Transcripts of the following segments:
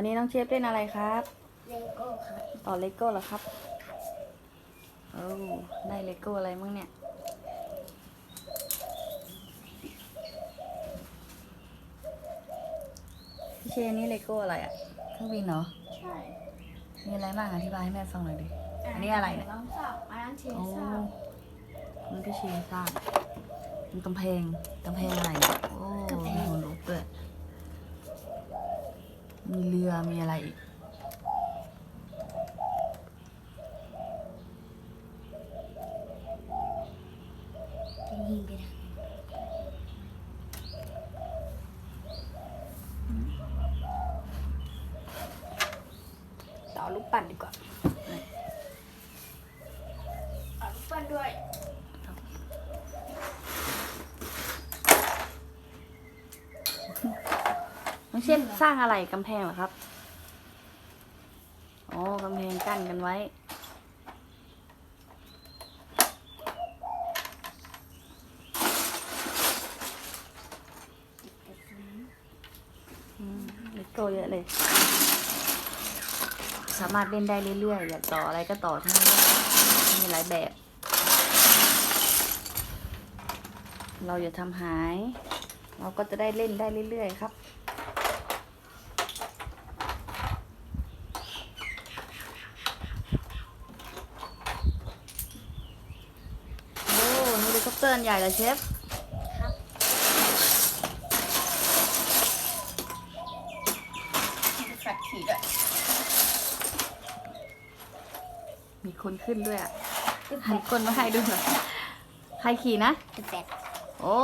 วันนี้น้องเชฟเล่นอะไรครับเลโก้ครับต่อเลโก้เหรอครับโอ้ได้เลโก้อะไรมั่งเนี่ย พี่เชนนี่เลโก้อะไรอะเครื่องบินเหรอใช่มีอะไรบ้างอธิบายให้แม่ฟังหน่อยดิ อันนี้อะไรเนี่ยน้องสอบอันนั้นเชนโอ้สอบมันพี่เชนทราบมันกำแพงกำแพงอะไรเนี่ยโอ้มีหัวลูกด้วย มีเรือ มีอะไรอีกยิงไปทางต่อลูกปั่นดีกว่าเอาลูกปั่นด้วย น้องเชฟสร้างอะไรกำแพงเหรอครับ อ๋อกำแพงกั้นกันไว้ อืมเลโก้เยอะเลย สามารถเล่นได้เรื่อยๆ อยากต่ออะไรก็ต่อทั้งนั้นมีหลายแบบ เราอย่าทำหาย เราก็จะได้เล่นได้เรื่อยๆ ครับ โอ้เฮ ลิคอปเตอร์อันใหญ่เลยเชฟครับแฟลขี่ด้วยมีคนขึ้นด้วยอะหันก้นมาให้ดูหน่อยใครขี่นะแฟลกโอ้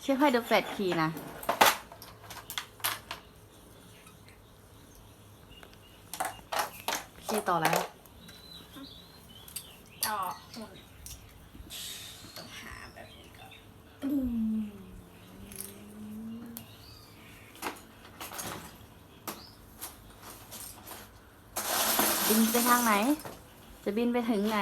เชฟให้เดอะแฟลตขี่นะพี่ต่อแล้วต่อหุ่นต้องหาแบบนี้ก่อนปึ้ง บินไปทางไหน จะบินไปถึงไหน